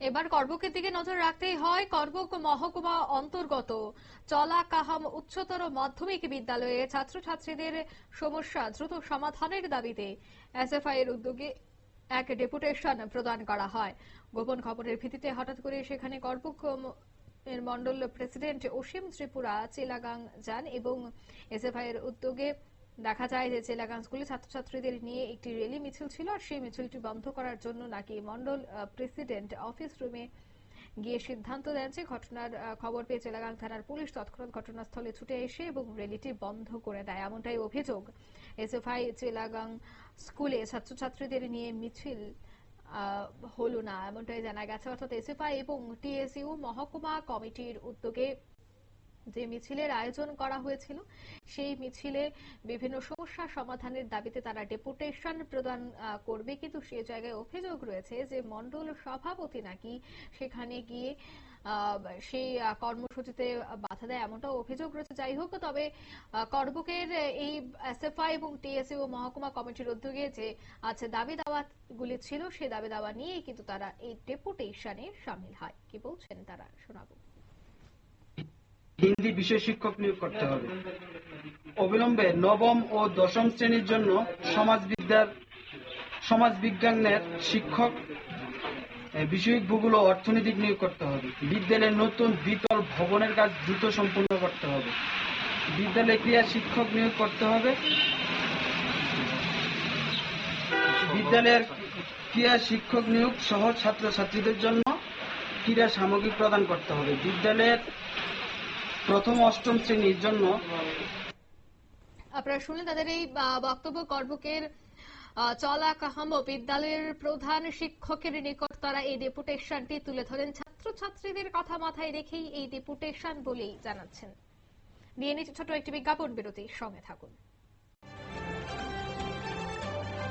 এবার করবকের দিকে নজর রাখতেই হয় করবক মহকুমা অন্তর্গত। চলা কাহাম উচ্চতর মাধ্যমিক বিদ্যালয়ে ছাত্রছাত্রীদের সমস্যা দ্রুত সমাধানের দাবিতে এসএফআই এর উদ্যোগে এক ডেপুটেশন প্রদান করা হয়। গোপন খবরের ভিত্তিতে হঠাৎ করে সেখানে করবক এর মন্ডল প্রেসিডেন্ট অসীম ত্রিপুরা, চেলাগাং যান এবং এসএফআই এর উদ্যোগে দেখা যায় যে চেলাগাং স্কুলে ছাত্রছাত্রীদের নিয়ে একটি র্যালি মিছিল ছিল, আর সেই মিছিলটি বন্ধ করার জন্য নাকি মন্ডল প্রেসিডেন্ট অফিস রুমে গিয়ে সিদ্ধান্ত দেন যে ঘটনার খবর পেয়ে চেলাগাং থানার পুলিশ তৎক্ষণাৎ ঘটনাস্থলে ছুটে এসে এবং র্যালিটি বন্ধ করে দেয়। এমনটাই অভিযোগ এসএফআই চেলাগাং স্কুলে ছাত্রছাত্রীদের নিয়ে মিছিল হলো না, এমনটাই জানা গেছে। অর্থাৎ এসএফআই এবং টিএসইউ মহকুমা কমিটির উদ্যোগে যে মিছিলের আয়োজন করা হয়েছিল, সেই মিছিলে বিভিন্ন সমস্যা সমাধানের দাবিতে তারা ডেপুটেশন প্রদান করবে। কিন্তু সে জায়গায় অভিযোগ রয়েছে যে মন্ডল সভাপতি নাকি সেখানে গিয়ে সেই কর্মসূচিতে বাধা দেয় এমনটাও অভিযোগ রয়েছে। যাই হোক, তবে করবুকের এই এসএফআই এবং ও মহকুমা কমিটির উদ্যোগে যে আছে দাবি দাওয়াগুলি ছিল সেই দাবি দাওয়া নিয়ে কিন্তু তারা এই ডেপুটেশনে সামিল হয়। কি বলছেন তারা? শোনাবো। হিন্দি বিষয় শিক্ষক নিয়োগ করতে হবে। অবিলম্বে নবম ও দশম শ্রেণির জন্য সমাজবিদ্যার, সমাজবিজ্ঞানের শিক্ষক বিষয়ক ভূগোল ও অর্থনৈতিক নিয়োগ করতে হবে। বিদ্যালয়ের নতুন দ্বিতল ভবনের কাজ দ্রুত সম্পূর্ণ করতে হবে। বিদ্যালয়ে ক্রিয়া শিক্ষক নিয়োগ করতে হবে। বিদ্যালয়ের ক্রিয়া শিক্ষক নিয়োগ সহ ছাত্রছাত্রীদের জন্য ক্রীড়া সামগ্রী প্রদান করতে হবে। বিদ্যালয়ের প্রথম অষ্টম শ্রেণির জন্য। আপনারা শুনলেন তাদের এই বক্তব্য করবুকের আহ, চলা কাহাম বিদ্যালয়ের প্রধান শিক্ষকের নিকট তারা এই ডেপুটেশনটি তুলে ধরেন। ছাত্রছাত্রীদের কথা মাথায় রেখেই এই ডেপুটেশন বলেই জানাচ্ছেন। নিয়ে নিচ্ছে ছোট একটি বিজ্ঞাপন বিরতি সঙ্গে থাকুন।